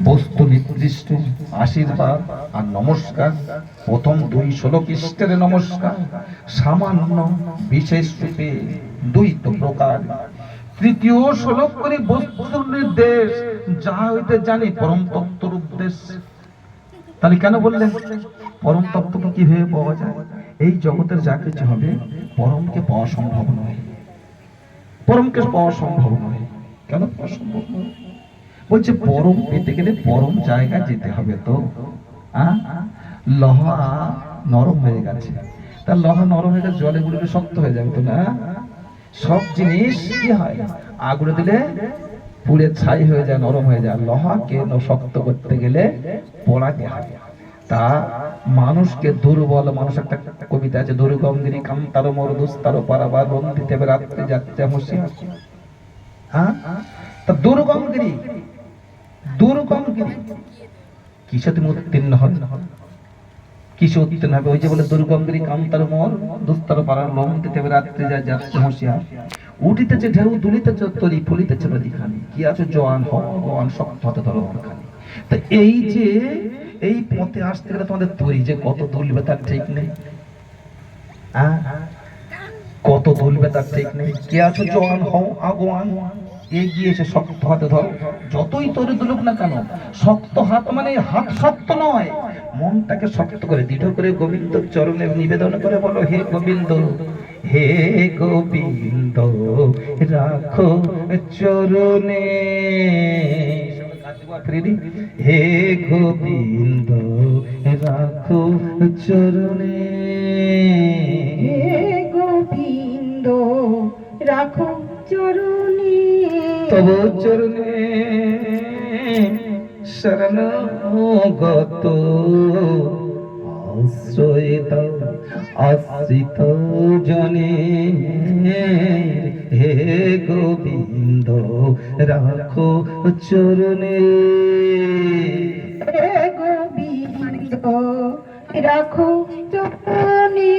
বস্তু নির্দিষ্ট আশীর্বাদ আর নমস্কার। প্রথম দুই ষোলো খ্রিস্টের নমস্কার। সামান্য বিশেষ রূপে দুই তো প্রকার। তৃতীয় শ্লোক করে বস্তুর নির্দেশ। যা হইতে জানি পরম তত্ত্বর উদ্দেশ্য তাহলে কেন বললেন? পরম তত্ত্বকে কীভাবে পাওয়া যায়? এই জগতের যা কিছু হবে, পরমকে পাওয়া সম্ভব নয়। পরমকে পাওয়া সম্ভব নয়। কেন পাওয়া সম্ভব নয়? বলছে, পরম পেতে গেলে পরম জায়গায় যেতে হবে তো। লহা নরম হয়ে গেছে। তা লহা নরম হয়ে গেছে জলে গুলিলে শক্ত হয়ে যাবে তো না? সব জিনিস কি হয়? আগুনে দিলে পুড়ে ছাই হয়ে যায়, নরম হয়ে যায়। লোহাকে শক্ত করতে গেলে পোড়াতে হয়? তা মানুষকে দুর্বল, মানুষ একটা কবিতা আছে দুর্গমগিরি কান্তার মর দুস্তার পারাবার রন্দিতে রাত্রে যাচ্ছে হুঁশিয়ার হ্যাঁ তা দুর্গমগিরি দুর্গমগিরি কিসে তুমি উত্তীর্ণ হবে কিসে উত্তীর্ণ হবে? ওই যে বলে দুর্গমগিরি কান্তার মর দুস্তার পাড়ার লং দিতে হবে, রাত্রে যা যাচ্ছে হুঁশিয়ার। উঠিতেছে ঢেউ, দুলিতেছে তরি, ফুলিতেছে নদীখানি কি আছে জোয়ান, হওয়ান, শক্ত হতে ধরো খানি তা এই যে, এই পথে আসতে গেলে তোমাদের তরি যে কত দুলবে তার ঠিক নেই? কত দুলবে তার ঠিক নেই। কে আছো জোয়ান, হও, আগুয়ান? এগিয়েছে শক্ত হাতে ধরো। যতই তরি দুলুক না কেন, শক্ত হাত মানে হাত শক্ত নয়। মনটাকে শক্ত করে, দৃঢ় করে গোবিন্দ চরণে নিবেদন করে বলো, হে গোবিন্দ হে গোবিন্দ, রাখো চরণে। হে গোবিন্দ, রাখো চরণে। তব চরণে শরণগত আশ্রয় দাও আশ্রিত জনে, হে গোবিন্দ, রাখো চরণে। হে গোবিন্দ, রাখো চরণে।